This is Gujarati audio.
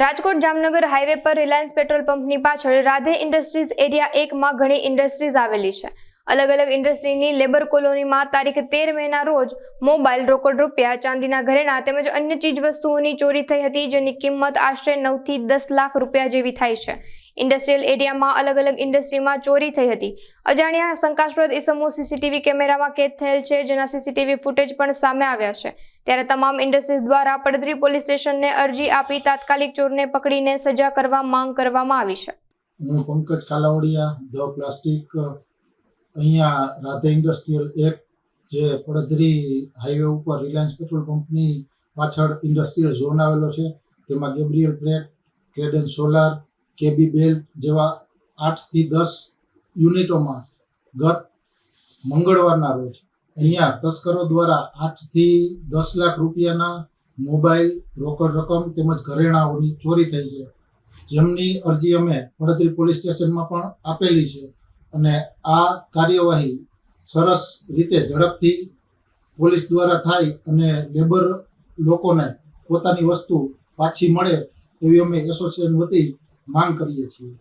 રાજકોટ જામનગર હાઈવે પર રિલાયન્સ પેટ્રોલ પંપની પાછળ રાધે ઇન્ડસ્ટ્રીઝ એરિયા એકમાં ઘણી ઇન્ડસ્ટ્રીઝ આવેલી છે. અલગ અલગ ઇન્ડસ્ટ્રીની લેબર કોલોનીમાં તારીખ તેર મેના રોજ મોબાઈલ રોકડ રૂપિયા ચાંદીના ઘરેણા તેમજ અન્ય ચીજવસ્તુઓની ચોરી થઈ હતી, જેની કિંમત આશરે નવથી દસ લાખ રૂપિયા જેવી થાય છે. ઇન્ડસ્ટ્રીયલ એરિયામાં અલગ અલગ ઇન્ડસ્ટ્રીમાં ચોરી થઈ હતી. અજાણ્યા શંકાસ્પદ ઇસમો સીસીટીવી કેમેરામાં કેદ થયેલ છે, જેના સીસીટીવી ફૂટેજ પણ સામે આવ્યા છે. ત્યારે તમામ ઇન્ડસ્ટ્રીઝ દ્વારા પડદરી પોલીસ સ્ટેશનને અરજી આપી તાત્કાલિક ચોરને પકડીને સજા કરવા માંગ કરવામાં આવી છે. હું પંકજ કાલાવડિયા, ધ પ્લાસ્ટિક અહીંયા રાધે ઇન્ડસ્ટ્રીયલ એક જે પડધરી હાઈવે ઉપર રિલાયન્સ પેટ્રોલ પંપની પાછળ ઇન્ડસ્ટ્રીયલ ઝોન આવેલો છે. તેમાં ગેબ્રિયલ પ્રેટ ક્રેડન સોલાર કેબી બેલ્ટ જેવા આઠથી દસ યુનિટોમાં ગત મંગળવારના રોજ અહીંયા તસ્કરો દ્વારા આઠથી દસ લાખ રૂપિયાના મોબાઈલ, રોકડ રકમ તેમજ ઘરેણાઓની ચોરી થઈ છે. જેમની અરજી અમે વડોદરી પોલીસ સ્ટેશનમાં પણ આપેલી છે. અને આ કાર્યવાહી સરસ રીતે ઝડપથી પોલીસ દ્વારા થાય અને લેબર લોકોને પોતાની વસ્તુ પાછી મળે એવી અમે એસોસિએશન વતી માંગ કરીએ છીએ.